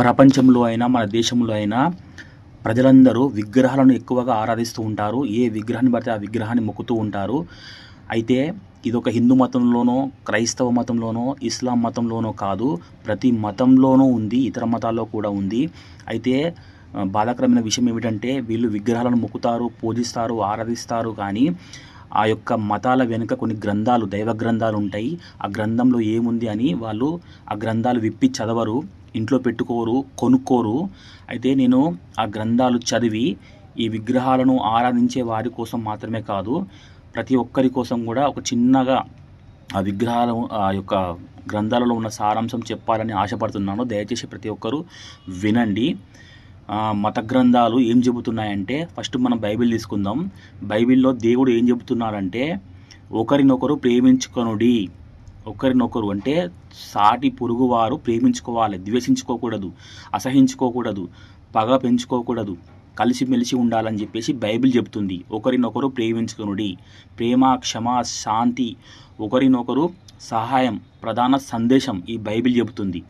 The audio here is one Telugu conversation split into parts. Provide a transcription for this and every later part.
ప్రపంచంలో అయినా మన దేశంలో అయినా ప్రజలందరూ విగ్రహాలను ఎక్కువగా ఆరాధిస్తూ ఉంటారు. ఏ విగ్రహాన్ని పడితే ఆ విగ్రహాన్ని మొక్కుతూ ఉంటారు. అయితే ఇది ఒక హిందూ మతంలోనో క్రైస్తవ మతంలోనో ఇస్లాం మతంలోనో కాదు ప్రతి మతంలోనూ ఉంది ఇతర మతాల్లో కూడా ఉంది. అయితే బాధాకరమైన విషయం ఏమిటంటే వీళ్ళు విగ్రహాలను మొక్కుతారు పూజిస్తారు ఆరాధిస్తారు కానీ ఆ యొక్క మతాల వెనుక కొన్ని గ్రంథాలు దైవ గ్రంథాలు ఉంటాయి. ఆ గ్రంథంలో ఏముంది అని వాళ్ళు ఆ గ్రంథాలు విప్పి చదవరు. ఇంట్లో పెట్టుకోరు కొనుక్కోరు. అయితే నేను ఆ గ్రంథాలు చదివి ఈ విగ్రహాలను ఆరాధించే వారి కోసం మాత్రమే కాదు ప్రతి ఒక్కరి కోసం కూడా ఒక చిన్నగా ఆ విగ్రహాలు ఆ యొక్క గ్రంథాలలో ఉన్న సారాంశం చెప్పాలని ఆశపడుతున్నాను. దయచేసి ప్రతి ఒక్కరూ వినండి. మత గ్రంథాలు ఏం చెబుతున్నాయంటే ఫస్ట్ మనం బైబిల్ తీసుకుందాం. బైబిల్లో దేవుడు ఏం చెబుతున్నాడంటే ఒకరినొకరు ప్రేమించుకొనుడి. ఒకరినొకరు అంటే సాటి పొరుగువారు ప్రేమించుకోవాలి ద్వేషించుకోకూడదు అసహించుకోకూడదు పగ పెంచుకోకూడదు కలిసిమెలిసి ఉండాలని చెప్పేసి బైబిల్ చెబుతుంది. ఒకరినొకరు ప్రేమించుకునుడి. ప్రేమ క్షమ శాంతి ఒకరినొకరు సహాయం ప్రధాన సందేశం ఈ బైబిల్ చెబుతుంది.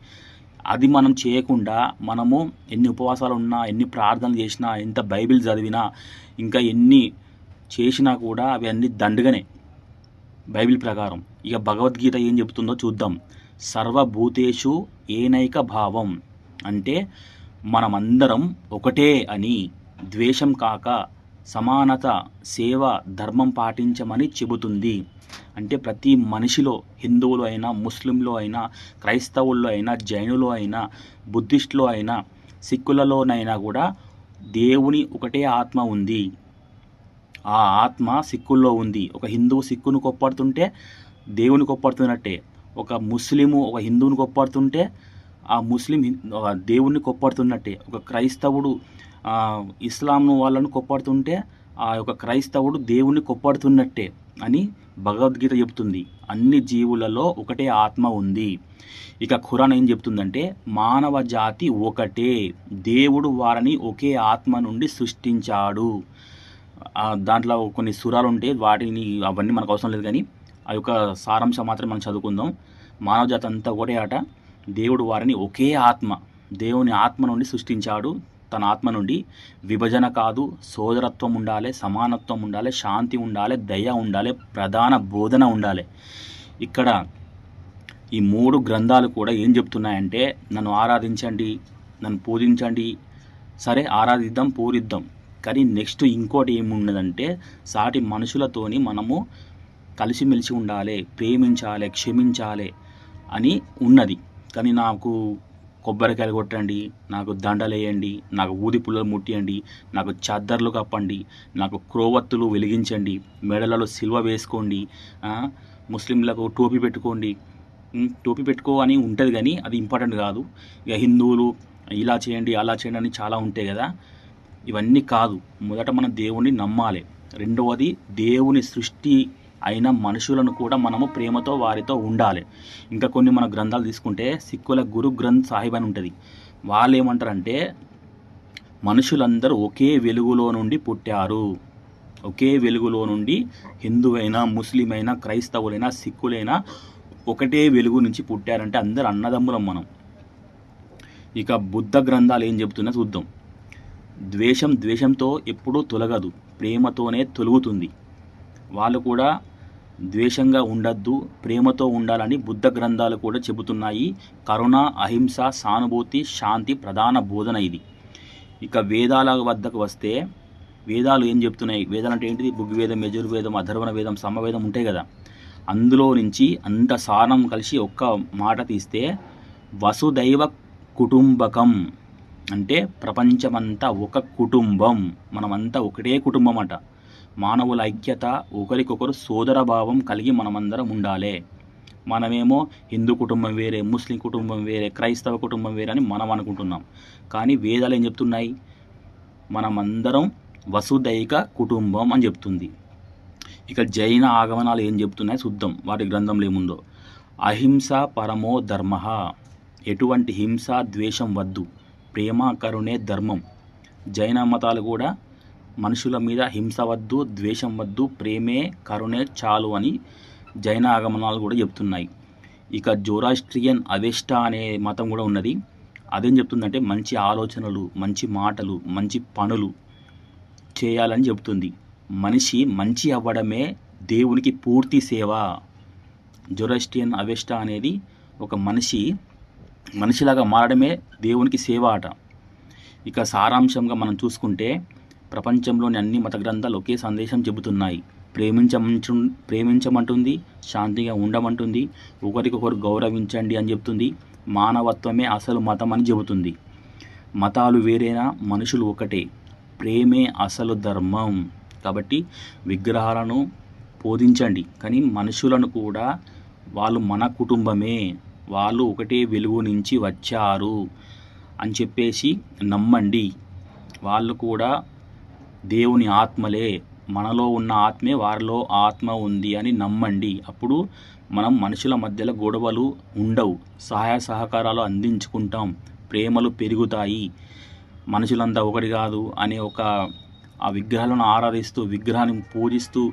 అది మనం చేయకుండా మనము ఎన్ని ఉపవాసాలు ఉన్నా ఎన్ని ప్రార్థనలు చేసినా ఎంత బైబిల్ చదివినా ఇంకా ఎన్ని చేసినా కూడా అవి అన్ని దండగనే బైబిల్ ప్రకారం. ఇక భగవద్గీత ఏం చెబుతుందో చూద్దాం. సర్వభూతేషు ఏనైక భావం. అంటే మనమందరం ఒకటే అని ద్వేషం కాక సమానత సేవ ధర్మం పాటించమని చెబుతుంది. అంటే ప్రతి మనిషిలో హిందువులు అయినా ముస్లింలో అయినా క్రైస్తవుల్లో అయినా జైనులు అయినా బుద్ధిస్టులో అయినా సిక్కులలోనైనా కూడా దేవుని ఒకటే ఆత్మ ఉంది. ఆ ఆత్మ సిక్కుల్లో ఉంది. ఒక హిందువు సిక్కును కొప్పడుతుంటే దేవుని కొప్పడుతున్నట్టే. ఒక ముస్లిము ఒక హిందువుని కొప్పడుతుంటే ఆ ముస్లిం దేవుణ్ణి కొప్పడుతున్నట్టే. ఒక క్రైస్తవుడు ఇస్లాంను వాళ్ళను కొప్పడుతుంటే ఆ యొక్క క్రైస్తవుడు దేవుణ్ణి కొప్పడుతున్నట్టే అని భగవద్గీత చెబుతుంది అన్ని జీవులలో ఒకటే ఆత్మ ఉంది. ఇక ఖురాన్ ఏం చెప్తుందంటే మానవ జాతి ఒకటే. దేవుడు వారిని ఒకే ఆత్మ నుండి సృష్టించాడు. దాంట్లో కొన్ని సురాలు ఉంటాయి వాటిని అవన్నీ మనకు అవసరం లేదు కానీ ఆ యొక్క సారాంశం మాత్రం మనం చదువుకుందాం. మానవజాతి అంతా ఒకటే ఆట. దేవుడు వారిని ఒకే ఆత్మ దేవుని ఆత్మ నుండి సృష్టించాడు. తన ఆత్మ నుండి విభజన కాదు సోదరత్వం ఉండాలి సమానత్వం ఉండాలి శాంతి ఉండాలి దయ ఉండాలి ప్రధాన బోధన ఉండాలి. ఇక్కడ ఈ మూడు గ్రంథాలు కూడా ఏం చెప్తున్నాయంటే నన్ను ఆరాధించండి నన్ను పూజించండి. సరే ఆరాధిద్దాం పూరిద్దాం కానీ నెక్స్ట్ ఇంకోటి ఏమున్నదంటే సాటి మనుషులతోని మనము కలిసిమెలిసి ఉండాలి ప్రేమించాలి క్షమించాలి అని ఉన్నది. కానీ నాకు కొబ్బరికాయలు కొట్టండి నాకు దండలేయండి నాకు ఊది పుల్లలు ముట్టియండి నాకు చద్దర్లు కప్పండి నాకు క్రోవత్తులు వెలిగించండి మెడలలో సిల్వ వేసుకోండి ముస్లింలకు టోపీ పెట్టుకోండి. టోపీ పెట్టుకో అని ఉంటుంది కానీ అది ఇంపార్టెంట్ కాదు. ఇక హిందువులు ఇలా చేయండి అలా చేయండి అని చాలా ఉంటాయి కదా. ఇవన్నీ కాదు. మొదట మనం దేవుణ్ణి నమ్మాలి. రెండవది దేవుని సృష్టి అయిన మనుషులను కూడా మనము ప్రేమతో వారితో ఉండాలి. ఇంకా కొన్ని మన గ్రంథాలు తీసుకుంటే సిక్కుల గురు గ్రంథ్ సాహిబ్ అని ఉంటుంది. వాళ్ళు ఏమంటారంటే మనుషులందరూ ఒకే వెలుగులో నుండి పుట్టారు. ఒకే వెలుగులో నుండి హిందువైనా ముస్లిం అయినా క్రైస్తవులైనా సిక్కులైనా ఒకటే వెలుగు నుంచి పుట్టారంటే అందరు అన్నదమ్ములం మనం. ఇక బుద్ధ గ్రంథాలు ఏం చెబుతున్నా చూద్దాం. ద్వేషం ద్వేషంతో ఎప్పుడూ తొలగదు. ప్రేమతోనే తొలుగుతుంది. వాళ్ళు కూడా ద్వేషంగా ఉండద్దు ప్రేమతో ఉండాలని బుద్ధ గ్రంథాలు కూడా చెబుతున్నాయి. కరుణ అహింస సానుభూతి శాంతి ప్రధాన బోధన ఇది. ఇక వేదాల వద్దకు వస్తే వేదాలు ఏం చెప్తున్నాయి? వేదాలు అంటే ఏంటిది? బుగ్వేదం యజుర్వేదం అధర్వణ వేదం సమవేదం ఉంటాయి కదా. అందులో నుంచి అంత సారం కలిసి ఒక్క మాట తీస్తే వసుదైవ కుటుంబకం అంటే ప్రపంచమంతా ఒక కుటుంబం. మనమంతా ఒకటే కుటుంబం అంట. మానవుల ఐక్యత ఒకరికొకరు సోదర భావం కలిగి మనమందరం ఉండాలి. మనమేమో హిందూ కుటుంబం వేరే ముస్లిం కుటుంబం వేరే క్రైస్తవ కుటుంబం వేరే అని మనం అనుకుంటున్నాం. కానీ వేదాలు ఏం చెప్తున్నాయి? మనమందరం వసుదైక కుటుంబం అని చెప్తుంది. ఇక జైన ఆగమనాలు ఏం చెప్తున్నాయి? శుద్ధం. వాటి గ్రంథంలో ఏముందో? అహింస పరమో ధర్మ. ఎటువంటి హింస ద్వేషం వద్దు. ప్రేమ కరుణే ధర్మం. జైన మతాలు కూడా మనుషుల మీద హింస వద్దు ద్వేషం వద్దు ప్రేమే కరుణే చాలు అని జైన ఆగమనాలు కూడా చెప్తున్నాయి. ఇక జోరాస్ట్రియన్ అవేష్ట అనే మతం కూడా ఉన్నది. అదేం చెప్తుందంటే మంచి ఆలోచనలు మంచి మాటలు మంచి పనులు చేయాలని చెబుతుంది మనిషి మంచి అవ్వడమే దేవునికి పూర్తి సేవ. జొరాస్ట్రియన్ అవెస్టా అనేది ఒక మనిషి మనిషిలాగా మారడమే దేవునికి సేవ ఆట ఇక సారాంశంగా మనం చూసుకుంటే ప్రపంచంలోని అన్ని మత గ్రంథాలు ఒకే సందేశం చెబుతున్నాయి. ప్రేమించమంచు ప్రేమించమంటుంది శాంతిగా ఉండమంటుంది ఒకరికొకరు గౌరవించండి అని చెప్తుంది మానవత్వమే అసలు మతం అని చెబుతుంది. మతాలు వేరేనా మనుషులు ఒకటే ప్రేమే అసలు ధర్మం. కాబట్టి విగ్రహాలను బోధించండి. కానీ మనుషులను కూడా వాళ్ళు మన కుటుంబమే వాళ్ళు ఒకటే వెలుగు నుంచి వచ్చారు అని చెప్పేసి నమ్మండి. వాళ్ళు కూడా దేవుని ఆత్మలే మనలో ఉన్న ఆత్మే వారిలో ఆత్మ ఉంది అని నమ్మండి. అప్పుడు మనం మనుషుల మధ్యలో గొడవలు ఉండవు. సహాయ సహకారాలు అందించుకుంటాం. ప్రేమలు పెరుగుతాయి. మనుషులంతా ఒకటి కాదు అనే ఒక ఆ విగ్రహాలను ఆరాధిస్తూ విగ్రహాన్ని పూజిస్తూ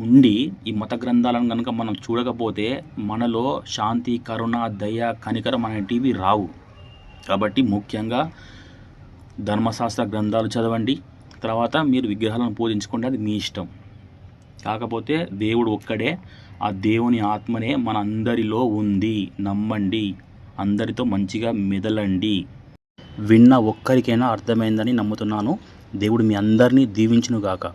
ఉండి ఈ మత గ్రంథాలను కనుక మనం చూడకపోతే మనలో శాంతి కరుణ దయ కనికరం అనేటివి రావు. కాబట్టి ముఖ్యంగా ధర్మశాస్త్ర గ్రంథాలు చదవండి. తర్వాత మీరు విగ్రహాలను పూజించుకుంటే అది మీ ఇష్టం. కాకపోతే దేవుడు ఒక్కడే ఆ దేవుని ఆత్మనే మన అందరిలో ఉంది. నమ్మండి. అందరితో మంచిగా మెదలండి. విన్న ఒక్కరికైనా అర్థమైందని నమ్ముతున్నాను. దేవుడు మీ అందరినీ దీవించునుగాక.